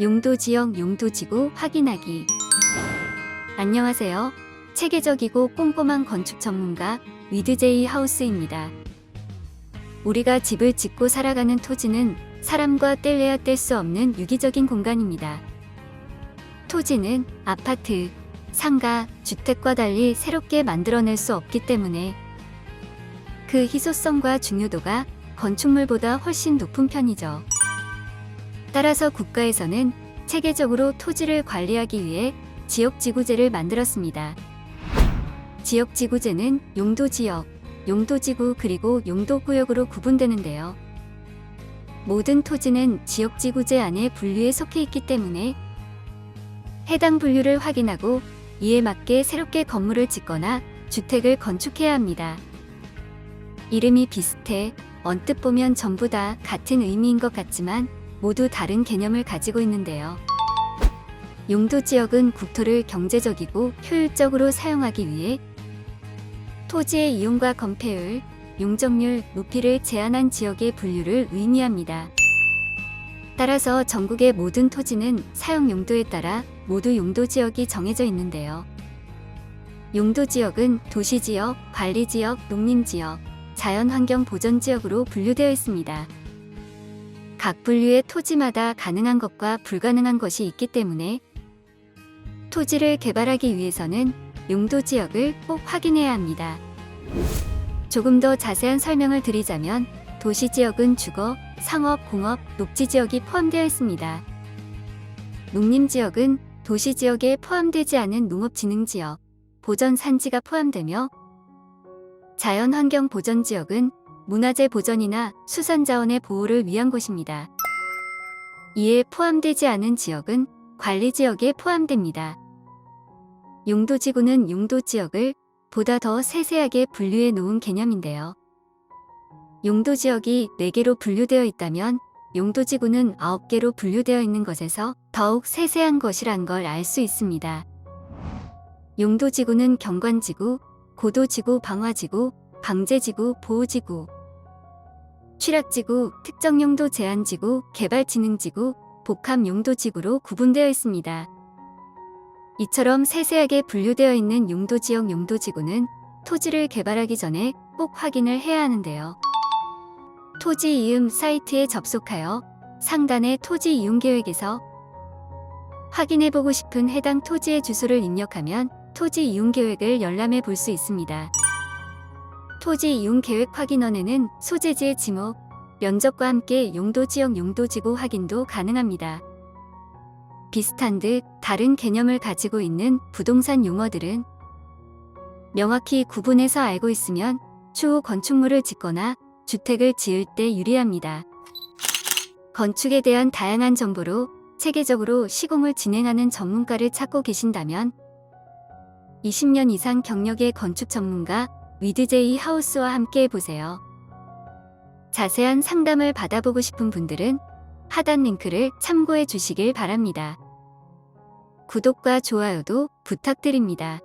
용도 지역 용도 지구 확인하기. 안녕하세요. 체계적이고 꼼꼼한 건축 전문가 위드제이 하우스입니다. 우리가 집을 짓고 살아가는 토지는 사람과 뗄래야 뗄 수 없는 유기적인 공간입니다. 토지는 아파트, 상가, 주택과 달리 새롭게 만들어낼 수 없기 때문에 그 희소성과 중요도가 건축물보다 훨씬 높은 편이죠. 따라서 국가에서는 체계적으로 토지를 관리하기 위해 지역지구제를 만들었습니다. 지역지구제는 용도지역, 용도지구 그리고 용도구역으로 구분되는데요. 모든 토지는 지역지구제 안에 분류에 속해 있기 때문에 해당 분류를 확인하고 이에 맞게 새롭게 건물을 짓거나 주택을 건축해야 합니다. 이름이 비슷해 언뜻 보면 전부 다 같은 의미인 것 같지만 모두 다른 개념을 가지고 있는데요. 용도 지역은 국토를 경제적이고 효율적으로 사용하기 위해 토지의 이용과 건폐율, 용적률 높이를 제한한 지역의 분류를 의미합니다. 따라서 전국의 모든 토지는 사용 용도에 따라 모두 용도 지역이 정해져 있는데요. 용도 지역은 도시 지역, 관리 지역, 농림 지역, 자연환경 보전 지역으로 분류되어 있습니다. 각 분류의 토지마다 가능한 것과 불가능한 것이 있기 때문에 토지를 개발하기 위해서는 용도 지역을 꼭 확인해야 합니다. 조금 더 자세한 설명을 드리자면 도시 지역은 주거, 상업, 공업, 녹지 지역이 포함되어 있습니다. 농림 지역은 도시 지역에 포함되지 않은 농업 진흥 지역, 보전 산지가 포함되며 자연환경 보전 지역은 문화재 보전이나 수산자원의 보호를 위한 곳입니다. 이에 포함되지 않은 지역은 관리 지역에 포함됩니다. 용도지구는 용도지역을 보다 더 세세하게 분류해 놓은 개념인데요. 용도지역이 4개로 분류되어 있다면 용도지구는 9개로 분류되어 있는 것에서 더욱 세세한 것이란 걸 알 수 있습니다. 용도지구는 경관지구, 고도지구, 방화지구, 방제지구, 보호지구, 취락지구, 특정용도 제한지구, 개발진흥지구, 복합용도지구로 구분되어 있습니다. 이처럼 세세하게 분류되어 있는 용도지역 용도지구는 토지를 개발하기 전에 꼭 확인을 해야 하는데요. 토지 이음 사이트에 접속하여 상단의 토지 이용 계획에서 확인해보고 싶은 해당 토지의 주소를 입력하면 토지 이용 계획을 열람해 볼 수 있습니다. 토지 이용 계획 확인원에는 소재지의 지목, 면적과 함께 용도 지역 용도 지구 확인도 가능합니다. 비슷한 듯 다른 개념을 가지고 있는 부동산 용어들은 명확히 구분해서 알고 있으면 추후 건축물을 짓거나 주택을 지을 때 유리합니다. 건축에 대한 다양한 정보로 체계적으로 시공을 진행하는 전문가를 찾고 계신다면 20년 이상 경력의 건축 전문가 위드제이 하우스와 함께 해보세요. 자세한 상담을 받아보고 싶은 분들은 하단 링크를 참고해 주시길 바랍니다. 구독과 좋아요도 부탁드립니다.